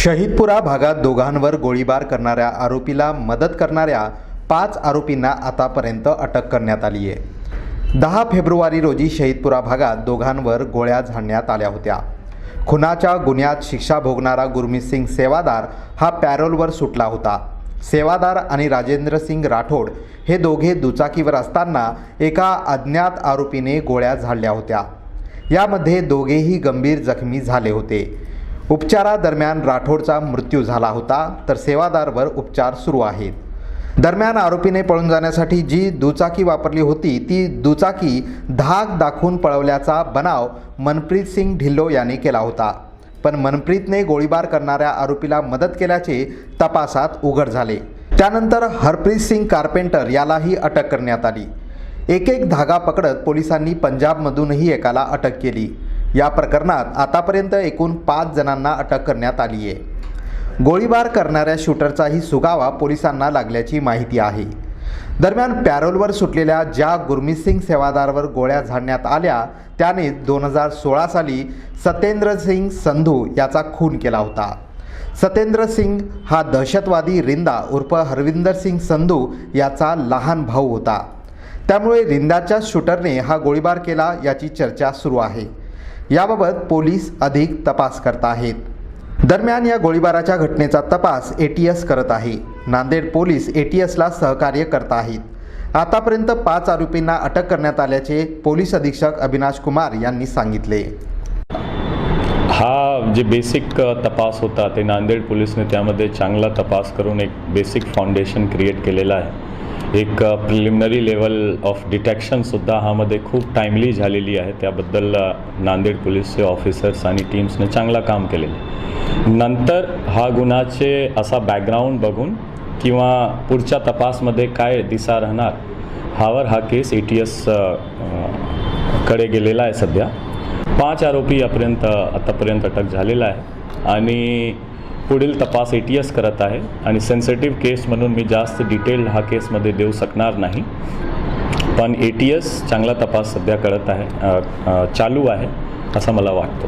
शहीदपुरा भागात दोघांवर गोळीबार करणाऱ्या आरोपीला मदत करणाऱ्या पाच आरोपींना आतापर्यंत अटक करण्यात आली आहे. दहा फेब्रुवारी रोजी शहीदपुरा भागात दोघांवर गोळ्या झाडण्यात आल्या होत्या. खुनाच्या गुन्ह्यात शिक्षा भोगणारा गुरमीत सिंग सेवादार हा पॅरोलवर सुटला होता. सेवादार आणि राजेंद्र सिंग राठोड हे दोघे दुचाकीवर असताना एका अज्ञात आरोपीने गोळ्या झाडल्या होत्या. यामध्ये दोघेही गंभीर जखमी झाले होते. उपचारादरम्यान राठोडचा मृत्यू झाला होता तर सेवादारवर उपचार सुरू आहेत. दरम्यान आरोपीने पळून जाण्यासाठी जी दुचाकी वापरली होती ती दुचाकी धाक दाखवून पळवल्याचा बनाव मनप्रीत सिंग ढिल्लो याने केला होता. पण मनप्रीतने गोळीबार करणाऱ्या आरोपीला मदत केल्याचे तपासात उघड झाले. त्यानंतर हरप्रीत सिंग कार्पेंटर यालाही अटक करण्यात आली. एक एक धागा पकडत पोलिसांनी पंजाबमधूनही एकाला अटक केली. या प्रकरणात आतापर्यंत एकूण पाच जणांना अटक करण्यात आली आहे. गोळीबार करणाऱ्या शूटरचाही सुगावा पोलिसांना लागल्याची माहिती आहे. दरम्यान पॅरोलवर सुटलेल्या ज्या गुरमीत सिंग सेवादारवर गोळ्या झाडण्यात आल्या त्याने दोन हजार सोळा साली सत्येंद्र सिंग संधू याचा खून केला होता. सत्येंद्र सिंग हा दहशतवादी रिंदा उर्फ हरविंदर सिंग संधू याचा लहान भाऊ होता. त्यामुळे रिंदाच्या शूटरने हा गोळीबार केला याची चर्चा सुरू आहे. याबाबत पोलीस अधिक तपास करत आहेत. दरम्यान या गोळीबाराच्या घटनेचा तपास ए टी एस करत आहे. नांदेड पोलीस ए टी एसला सहकार्य करत आहेत. आतापर्यंत पाच आरोपींना अटक करण्यात आल्याचे पोलीस अधीक्षक अविनाश कुमार यांनी सांगितले. हा जे बेसिक तपास होता ते नांदेड पोलिसने त्यामध्ये चांगला तपास करून एक बेसिक फाउंडेशन क्रिएट केलेलं आहे. एक प्रिलिमिनरी लेवल ऑफ डिटेक्शनसुद्धा हामध्ये खूप टाईमली झालेली आहे. त्याबद्दल नांदेड पोलीसचे ऑफिसर्स आणि टीम्सने चांगलं काम केलेलं नंतर हा गुन्ह्याचे असा बॅकग्राऊंड बघून किंवा पुढच्या तपासमध्ये काय दिसा राहणार हावर हा केस ए टी एसकडे गेलेला आहे सध्या. पाच आरोपी यापर्यंत आतापर्यंत अटक झालेला आहे. आणि पुढील तपास ए टी एस करत आहे आणि सेन्सिटिव्ह केस म्हणून मी जास्त डिटेल हा केसमध्ये देऊ शकणार नाही. पण ए टी एस चांगला तपास सध्या करत आहे चालू आहे असं मला वाटतं.